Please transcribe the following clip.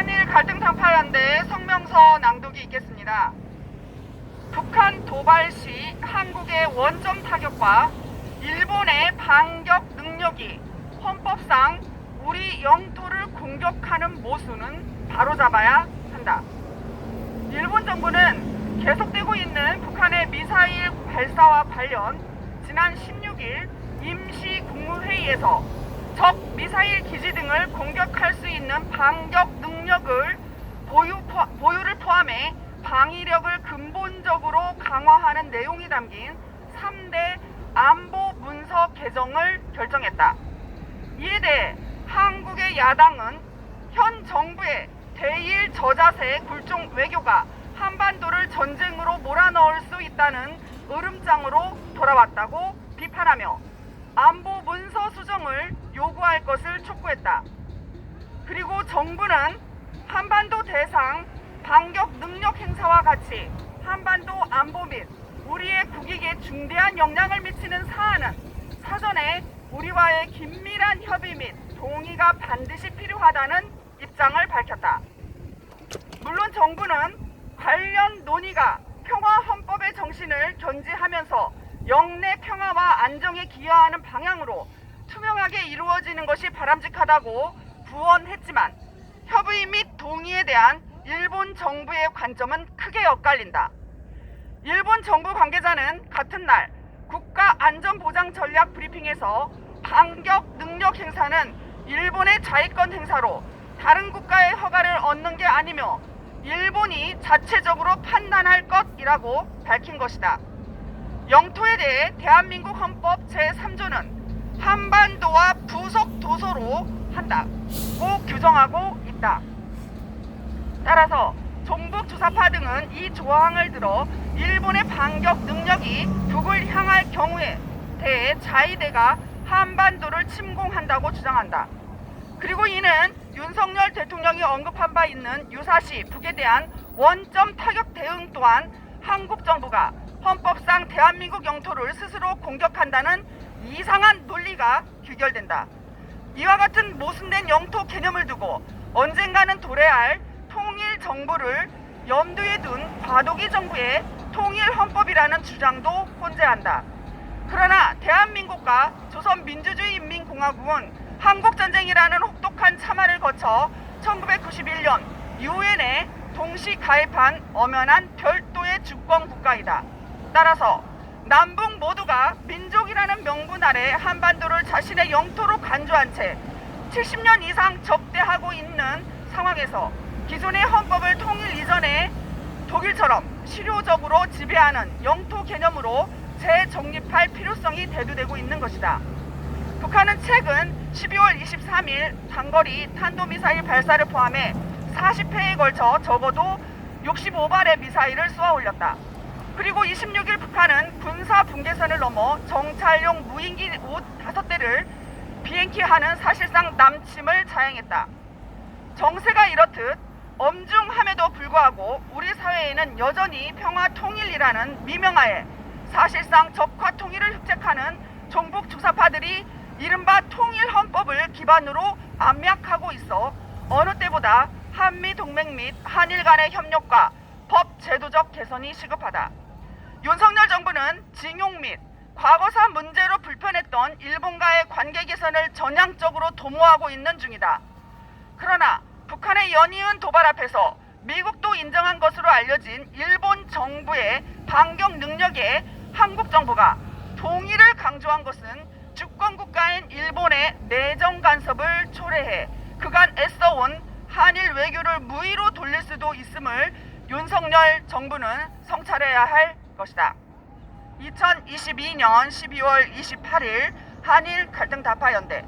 한일 갈등 당파연대 성명서 낭독이 있겠습니다. 북한 도발 시 한국의 원점 타격과 일본의 반격 능력이 헌법상 우리 영토를 공격하는 모순은 바로잡아야 한다. 일본 정부는 계속되고 있는 북한의 미사일 발사와 관련 지난 16일 임시 국무회의에서 적 미사일 기지 등을 공격할 수 있는 반격 능력을 보유, 포- 보유를 포함해 방위력을 근본적으로 강화하는 내용이 담긴 3대 안보 문서 개정을 결정했다. 이에 대해 한국의 야당은 현 정부의 대일 저자세 굴종 외교가 한반도를 전쟁으로 몰아넣을 수 있다는 으름장으로 돌아왔다고 비판하며 안보 문서 수정을 요구할 것을 촉구했다. 그리고 정부는 한반도 대상 반격 능력 행사와 같이 한반도 안보 및 우리의 국익에 중대한 영향을 미치는 사안은 사전에 우리와의 긴밀한 협의 및 동의가 반드시 필요하다는 입장을 밝혔다. 물론 정부는 관련 논의가 평화 헌법의 정신을 견지하면서 영내 평화와 안정에 기여하는 방향으로 투명하게 이루어지는 것이 바람직하다고 구원했지만 협의 및 동의에 대한 일본 정부의 관점은 크게 엇갈린다. 일본 정부 관계자는 같은 날 국가 안전보장 전략 브리핑에서 반격 능력 행사는 일본의 자위권 행사로 다른 국가의 허가를 얻는 게 아니며 일본이 자체적으로 판단할 것이라고 밝힌 것이다. 영토에 대해 대한민국 헌법 제3조는 한반도와 부속 도서로 한다고 규정하고 있다. 따라서 종북 주사파 등은 이 조항을 들어 일본의 반격 능력이 북을 향할 경우에 대해 자위대가 한반도를 침공한다고 주장한다. 그리고 이는 윤석열 대통령이 언급한 바 있는 유사시 북에 대한 원점 타격 대응 또한 한국 정부가 헌법상 대한민국 영토를 스스로 공격한다는 이상한 논리가 규결된다. 이와 같은 모순된 영토 개념을 두고 언젠가는 도래할 통일 정부를 염두에 둔 과도기 정부의 통일 헌법이라는 주장도 혼재한다. 그러나 대한민국과 조선민주주의인민공화국은 한국전쟁이라는 혹독한 참화를 거쳐 1991년 유엔에 동시 가입한 엄연한 별도의 주권 국가이다. 따라서 남북 모두가 민족이라는 명분 아래 한반도를 자신의 영토로 간주한 채 70년 이상 적대하고 있는 상황에서 기존의 헌법을 통일 이전에 독일처럼 실효적으로 지배하는 영토 개념으로 재정립할 필요성이 대두되고 있는 것이다. 북한은 최근 12월 23일 단거리 탄도미사일 발사를 포함해 40회에 걸쳐 적어도 65발의 미사일을 쏘아 올렸다. 그리고 26일 북한은 군사 분계선을 넘어 정찰용 무인기 5대를 비행키하는 사실상 남침을 자행했다. 정세가 이렇듯 엄중함에도 불구하고 우리 사회에는 여전히 평화 통일이라는 미명하에 사실상 적화 통일을 획책하는 종북 주사파들이 이른바 통일 헌법을 기반으로 압력하고 있어 어느 때보다 한미 동맹 및 한일 간의 협력과 법 제도적 개선이 시급하다. 윤석열 정부는 징용 및 과거사 문제로 불편했던 일본과의 관계 개선을 전향적으로 도모하고 있는 중이다. 그러나 북한의 연이은 도발 앞에서 미국도 인정한 것으로 알려진 일본 정부의 반격 능력에 한국 정부가 동의를 강조한 것은 주권 국가인 일본의 내정 간섭을 초래해 그간 애써온 한일 외교를 무의로 돌릴 수도 있음을 윤석열 정부는 성찰해야 할 것이다. 2022년 12월 28일 한일 갈등 다파 연대